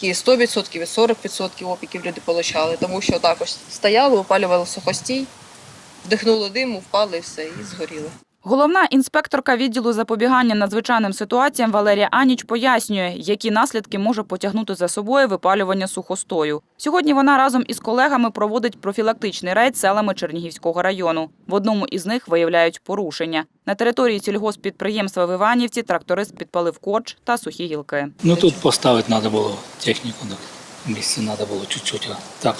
І 100%, і 40% опіків люди отримали, тому що також стояли, опалювали сухостій, вдихнули диму, впали і все, і згоріли. Головна інспекторка відділу запобігання надзвичайним ситуаціям Валерія Аніч пояснює, які наслідки може потягнути за собою випалювання сухостою. Сьогодні вона разом із колегами проводить профілактичний рейд селами Чернігівського району. В одному із них виявляють порушення. На території сільгосппідприємства в Іванівці тракторист підпалив корч та сухі гілки. Ну тут поставити треба було техніку, так. Місце треба було чуть-чуть, так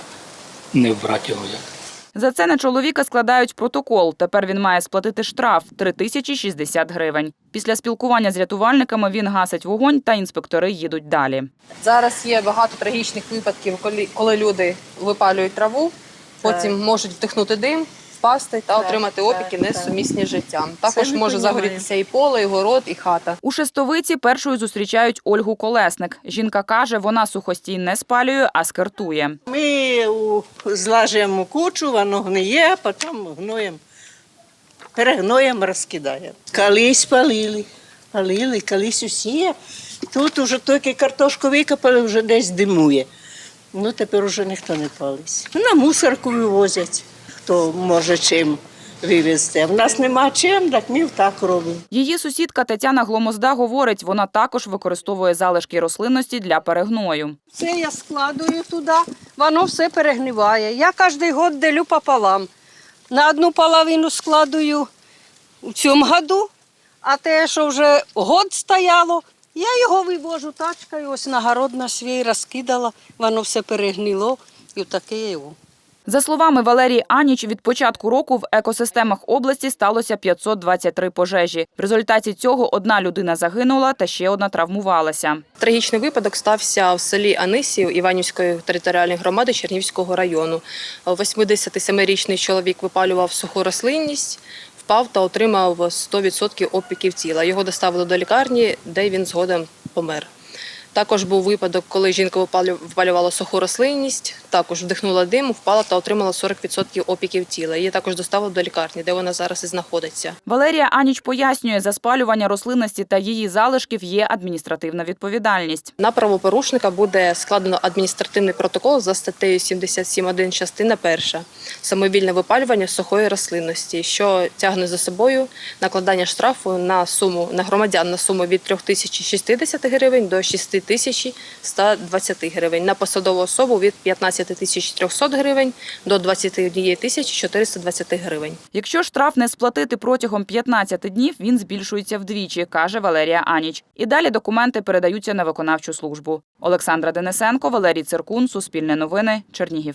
не вбрати його як. За це на чоловіка складають протокол. Тепер він має сплатити штраф 3060 гривень. Після спілкування з рятувальниками він гасить вогонь та інспектори їдуть далі. Зараз є багато трагічних випадків, коли, люди випалюють траву, потім можуть вдихнути дим, впасти та отримати опіки несумісні з життям. Також може загорітися і поле, і город, і хата. У Шестовиці першою зустрічають Ольгу Колесник. Жінка каже, вона сухостій не спалює, а скартує. Ми злажуємо кучу, воно гниє, а потім гноєм, перегноєм розкидаємо. Колись палили, палили, колись усі. Тут уже тільки картошку викопали, вже десь димує. Ну, тепер уже ніхто не палить. На мусорку вивозять, хто може чим вивезти. А в нас нема чим, так ми так робимо. Її сусідка Тетяна Гломозда говорить, вона також використовує залишки рослинності для перегною. Це я складую туди, воно все перегниває. Я кожен год делю пополам. На одну половину складую в цьому году, а те, що вже год стояло, я його вивожу тачкою, ось на на свій розкидала, воно все перегнило і таке його. За словами Валерії Аніч, від початку року в екосистемах області сталося 523 пожежі. В результаті цього одна людина загинула та ще одна травмувалася. Трагічний випадок стався в селі Анисів Іванівської територіальної громади Чернівського району. 87-річний чоловік випалював суху рослинність, впав та отримав 100% опіків тіла. Його доставили до лікарні, де він згодом помер. Також був випадок, коли жінка випалю- випалювала суху рослинність, також вдихнула диму, впала та отримала 40% опіків тіла. Її також доставили до лікарні, де вона зараз і знаходиться. Валерія Аніч пояснює, за спалювання рослинності та її залишків є адміністративна відповідальність. На правопорушника буде складено адміністративний протокол за статтею 77.1 частина 1 самовільне випалювання сухої рослинності, що тягне за собою накладання штрафу на суму на громадян на суму від 3060 гривень до 6120 гривень, на посадову особу від 15300 гривень до 21420 гривень. Якщо штраф не сплатити протягом 15 днів, він збільшується вдвічі, каже Валерія Аніч. І далі документи передаються на виконавчу службу. Олександра Денисенко, Валерій Циркун, Суспільне новини, Чернігів.